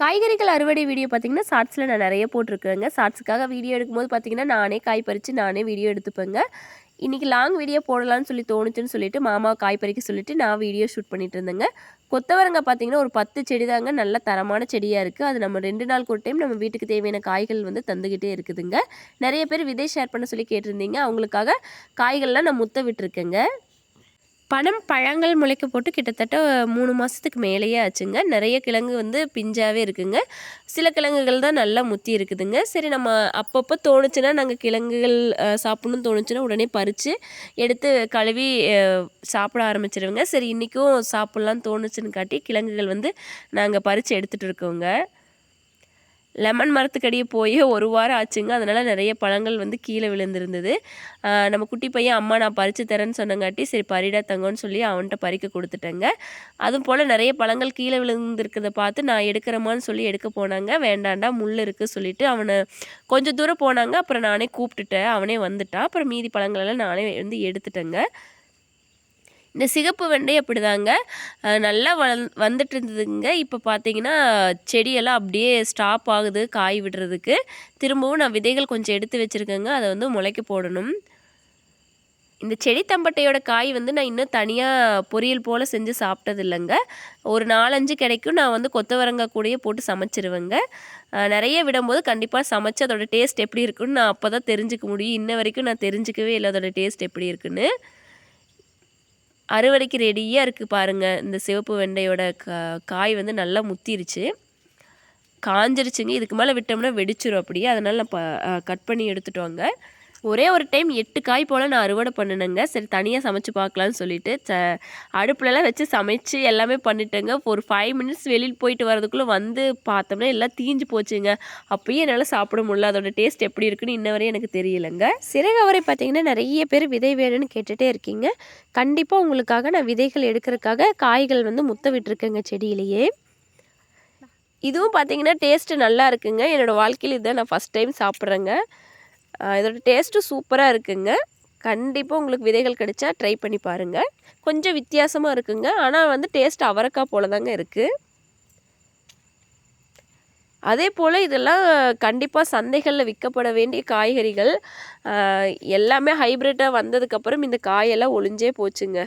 காய்கறிகள் அறுவடை வீடியோ பார்த்தீங்கன்னா ஷார்ட்ஸில் நான் நிறைய போட்டிருக்கேங்க. ஷார்ட்ஸுக்காக வீடியோ எடுக்கும்போது பார்த்தீங்கன்னா நானே காய் பறித்து நானே வீடியோ எடுத்துப்பேங்க. இன்றைக்கி லாங் வீடியோ போடலான்னு சொல்லி தோணுச்சுன்னு சொல்லிட்டு மாமா காய் பறிக்க சொல்லிட்டு நான் வீடியோ ஷூட் பண்ணிட்டு இருந்தேங்க. கொத்தவரங்க பார்த்திங்கன்னா ஒரு பத்து செடி தாங்க நல்ல தரமான செடியாக இருக்குது அது நம்ம ரெண்டு நாள் ஒரு டைம் நம்ம வீட்டுக்கு தேவையான காய்கள் வந்து தந்துக்கிட்டே இருக்குதுங்க. நிறைய பேர் விதை ஷேர் பண்ண சொல்லி கேட்டிருந்தீங்க. அவங்களுக்காக காய்கள்லாம் நான் முத்த விட்டுருக்கேங்க. பணம் பழங்கள் முளைக்க போட்டு கிட்டத்தட்ட மூணு மாதத்துக்கு மேலேயே ஆச்சுங்க. நிறைய கிழங்கு வந்து பிஞ்சாகவே இருக்குங்க. சில கிழங்குகள் தான் நல்லா முத்தி இருக்குதுங்க. சரி நம்ம அப்பப்போ தோணுச்சுன்னா நாங்கள் கிழங்குகள் சாப்பிட்ணுன்னு தோணுச்சுன்னா உடனே பறித்து எடுத்து கழுவி சாப்பிட ஆரம்பிச்சிருவோங்க. சரி இன்றைக்கும் சாப்பிட்லான்னு தோணுச்சுன்னு காட்டி கிழங்குகள் வந்து நாங்கள் பறித்து எடுத்துகிட்டு இருக்கோங்க. லெமன் மரத்துக்கடியே போய் ஒரு வாரம் ஆச்சுங்க. அதனால் நிறைய பழங்கள் வந்து கீழே விழுந்திருந்தது. நம்ம குட்டி பையன் அம்மா நான் பறித்து தரேன்னு சொன்னங்காட்டி சரி பறிடா தங்கன்னு சொல்லி அவன்கிட்ட பறிக்க கொடுத்துட்டேங்க. அதுவும் போல் நிறைய பழங்கள் கீழே விழுந்திருக்கிறத பார்த்து நான் எடுக்கிறமான்னு சொல்லி எடுக்க போனாங்க. வேண்டாண்டா முள் இருக்குது சொல்லிவிட்டு அவனை கொஞ்சம் தூரம் போனாங்க. அப்புறம் நானே கூப்பிட்டுட்டேன். அவனே வந்துட்டான். அப்புறம் மீதி பழங்களெல்லாம் நானே வந்து எடுத்துட்டேங்க. இந்த சிகப்பு வெண்டை அப்படிதாங்க. நல்லா வள வந்துட்டு இருந்ததுங்க இப்போ பார்த்தீங்கன்னா செடியெல்லாம் அப்படியே ஸ்டாப் ஆகுது காய் விடுறதுக்கு. திரும்பவும் நான் விதைகள் கொஞ்சம் எடுத்து வச்சுருக்கேங்க. அதை வந்து முளைக்க போடணும். இந்த செடி தம்பட்டையோட காய் வந்து நான் இன்னும் தனியாக பொரியல் போல் செஞ்சு சாப்பிட்டது இல்லைங்க ஒரு நாலஞ்சு கிடைக்கும். நான் வந்து கொத்தவரங்காய் கூடயே போட்டு சமைச்சிருவேங்க. நிறைய விடும்போது கண்டிப்பாக சமைச்சு அதோட டேஸ்ட் எப்படி இருக்குன்னு நான் அப்போ தான் தெரிஞ்சுக்க முடியும். இன்ன வரைக்கும் நான் தெரிஞ்சுக்கவே இல்லை அதோட டேஸ்ட் எப்படி இருக்குன்னு. அறுவடைக்கு ரெடியாக இருக்குது பாருங்கள் இந்த சிவப்பு வெண்டையோட காய் வந்து நல்லா முத்திருச்சு. காஞ்சிருச்சுங்க. இதுக்கு மேலே விட்டோம்னா வெடிச்சிரும் அப்படியே. அதனால் நான் ப கட் பண்ணி எடுத்துட்டோங்க. ஒரே ஒரு டைம் எட்டு காய் போல் நான் அறுவடை பண்ணினேங்க. சரி தனியாக சமைச்சு பார்க்கலான்னு சொல்லிட்டு ச அடுப்புலலாம் வச்சு சமைச்சு எல்லாமே பண்ணிட்டேங்க. ஒரு ஃபைவ் மினிட்ஸ் வெளியில் போயிட்டு வரதுக்குள்ளே வந்து பார்த்தோம்னா எல்லாம் தீஞ்சு போச்சுங்க. அப்பயும் என்னால் சாப்பிட முடியல. அதோட டேஸ்ட் எப்படி இருக்குன்னு இன்ன வரையும் எனக்கு தெரியலைங்க. சிறகவரை பார்த்தீங்கன்னா நிறைய பேர் விதை வேணும்னு கேட்டுகிட்டே இருக்கீங்க. கண்டிப்பாக உங்களுக்காக நான் விதைகள் எடுக்கிறதுக்காக காய்கள் வந்து முத்த விட்டுருக்கேங்க செடியிலேயே. இதுவும் பார்த்தீங்கன்னா டேஸ்ட்டு நல்லா இருக்குங்க. என்னோடய வாழ்க்கையில் இதுதான் நான் ஃபஸ்ட் டைம் சாப்பிட்றேங்க. இதோட டேஸ்ட்டு சூப்பராக இருக்குங்க. கண்டிப்பாக உங்களுக்கு விதைகள் கிடைச்சா ட்ரை பண்ணி பாருங்கள் கொஞ்சம் வித்தியாசமாக இருக்குங்க. ஆனால் வந்து டேஸ்ட் அவரக்காய் போல தாங்க இருக்குது அதே போல் இதெல்லாம் கண்டிப்பாக சந்தைகளில் விற்கப்பட வேண்டிய காய்கறிகள் எல்லாமே ஹைப்ரிட்டாக வந்ததுக்கப்புறம் இந்த காயெல்லாம் ஒளிஞ்சே போச்சுங்க.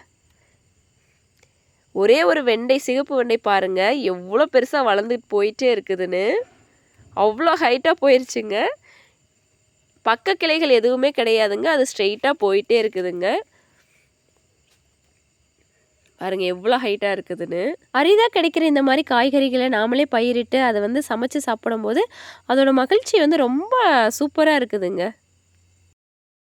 ஒரே ஒரு வெண்டை சிகப்பு வெண்டை பாருங்கள் எவ்வளோ பெருசாக வளர்ந்துட்டு போயிட்டே இருக்குதுன்னு. அவ்வளோ ஹைட்டாக போயிடுச்சுங்க பக்க கிளைகள் எதுவுமே கிடையாதுங்க. அது ஸ்ட்ரெயிட்டாக போயிட்டே இருக்குதுங்க. பாருங்க எவ்வளோ ஹைட்டாக இருக்குதுன்னு. அரிதாக கிடைக்கிற இந்த மாதிரி காய்கறிகளை நாமளே பயிரிட்டு அதை வந்து சமைச்சு சாப்பிடும்போது அதோட மகிழ்ச்சி வந்து ரொம்ப சூப்பராக இருக்குதுங்க.